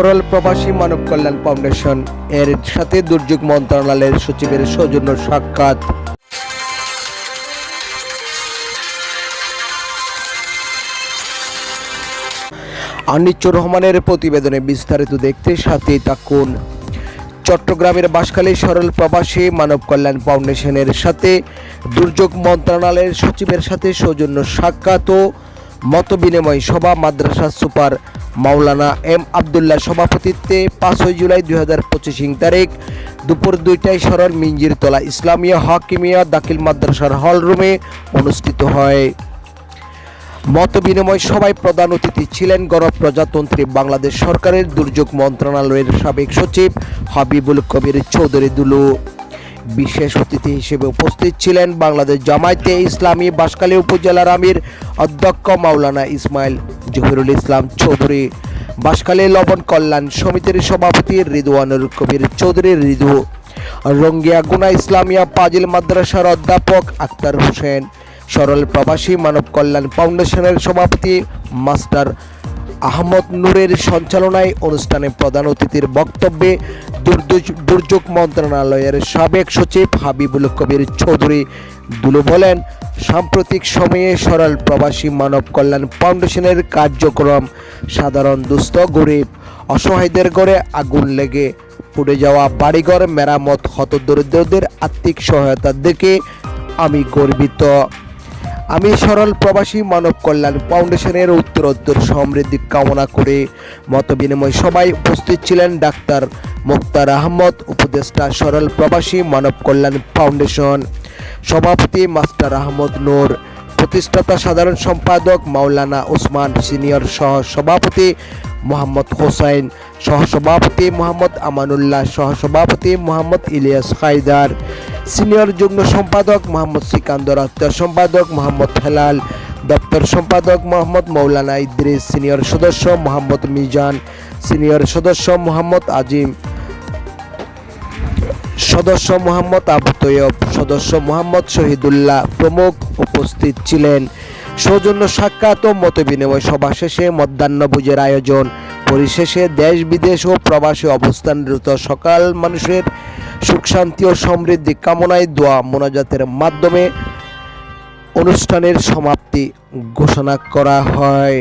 সরল প্রবাসী মানব কল্যাণ ফাউন্ডেশন। এর সাথে দুর্যোগ মন্ত্রণালয়ের সচিবের সৌজন্য সাক্ষাৎ। আনিচুর রহমানের প্রতিবেদনে বিস্তারিত দেখতে সাথেই থাকুন। চট্টগ্রামের বাঁশখালী সরল প্রবাসী মানব কল্যাণ ফাউন্ডেশনের সাথে দুর্যোগ মন্ত্রণালয়ের সচিবের সাথে সৌজন্য সাক্ষাৎ ও মত বিনিময় সভা মাদ্রাসা সুপার মাওলানা এম আবদুল্লাহ সভাপতিত্বে পাঁচই জুলাই দুই হাজার পঁচিশ তারিখ দুপুর দুইটায় সরল মিঞ্জিরতলা ইসলামিয়া হাকিমিয়া দাখিল মাদ্রাসার হল রুমে অনুষ্ঠিত হয়। মত বিনিময় সভায় প্রধান অতিথি ছিলেন গণপ্রজাতন্ত্রী বাংলাদেশ সরকারের দুর্যোগ মন্ত্রণালয়ের সাবেক সচিব হাবিবুল কবির চৌধুরী দুলু। বিশেষ অতিথি হিসেবে উপস্থিত ছিলেন বাংলাদেশ জামায়াতে ইসলামী বাঁশখালী উপজেলার আমির অধ্যক্ষ মাওলানা ইসমাইল জহিরুল ইসলাম চৌধুরী বাঁশখালী লবণ কল্যাণ সমিতির সভাপতি রিদওয়ানুল কবির চৌধুরী রিদু, রঙ্গিয়া গুনা ইসলামিয়া পাজিল মাদ্রাসার অধ্যাপক আক্তার হোসেন, সরল প্রবাসী মানব কল্যাণ ফাউন্ডেশনের সভাপতি মাস্টার আহমদ নূরের সঞ্চালনায় অনুষ্ঠানে প্রধান অতিথির বক্তব্যে দুর্যোগ মন্ত্রণালয়ের সাবেক সচিব হাবিবুল কবির চৌধুরী দুলু বলেন, সাম্প্রতিক সময়ে সরল প্রবাসী মানব কল্যাণ ফাউন্ডেশনের কার্যক্রম সাধারণ দুস্থ, গরিব, অসহায়দের ঘরে আগুন লেগে পুড়ে যাওয়া বাড়িঘর, মেরামত হতদরিদ্রদের আর্থিক সহায়তা দেখে আমি গর্বিত। আমি সরল প্রবাসী মানব কল্যাণ ফাউন্ডেশনের উত্তরোত্তর সমৃদ্ধি কামনা করে মতবিনিময় সভায় উপস্থিত ছিলেন ডাক্তার মুক্তার আহমদ, উপদেষ্টা সরল প্রবাসী মানব কল্যাণ ফাউন্ডেশন, সভাপতি মাস্টার আহমদ নূর, প্রতিষ্ঠাতা সাধারণ সম্পাদক মাওলানা ওসমান সিনিয়র সহ সভাপতি মোহাম্মদ হোসাইন, সহসভাপতি মোহাম্মদ আমানুল্লাহ, সহসভাপতি মোহাম্মদ ইলিয়াস হায়দার, সিনিয়র যুগ্ম সম্পাদক মোহাম্মদ সিকান্দর আত্মার সম্পাদক মোহাম্মদ হেলাল, দপ্তর সম্পাদক মোহাম্মদ মৌলানা ইদ্রিস, সিনিয়র সদস্য মোহাম্মদ মিজান, সিনিয়র সদস্য মোহাম্মদ আজিম, সদস্য মোহাম্মদ আবু তৈয়ব, সদস্য মোহাম্মদ শহীদুল্লাহ প্রমুখ উপস্থিত ছিলেন। সৌজন্য সাক্ষাৎ ও মতবিনিময় সভা শেষে মধ্যাহ্নভোজের আয়োজন। পরিশেষে দেশ, বিদেশ ও প্রবাসী অবস্থানরত সকাল মানুষের সুখ, শান্তি ও সমৃদ্ধি কামনায় দোয়া মোনাজাতের মাধ্যমে অনুষ্ঠানের সমাপ্তি ঘোষণা করা হয়।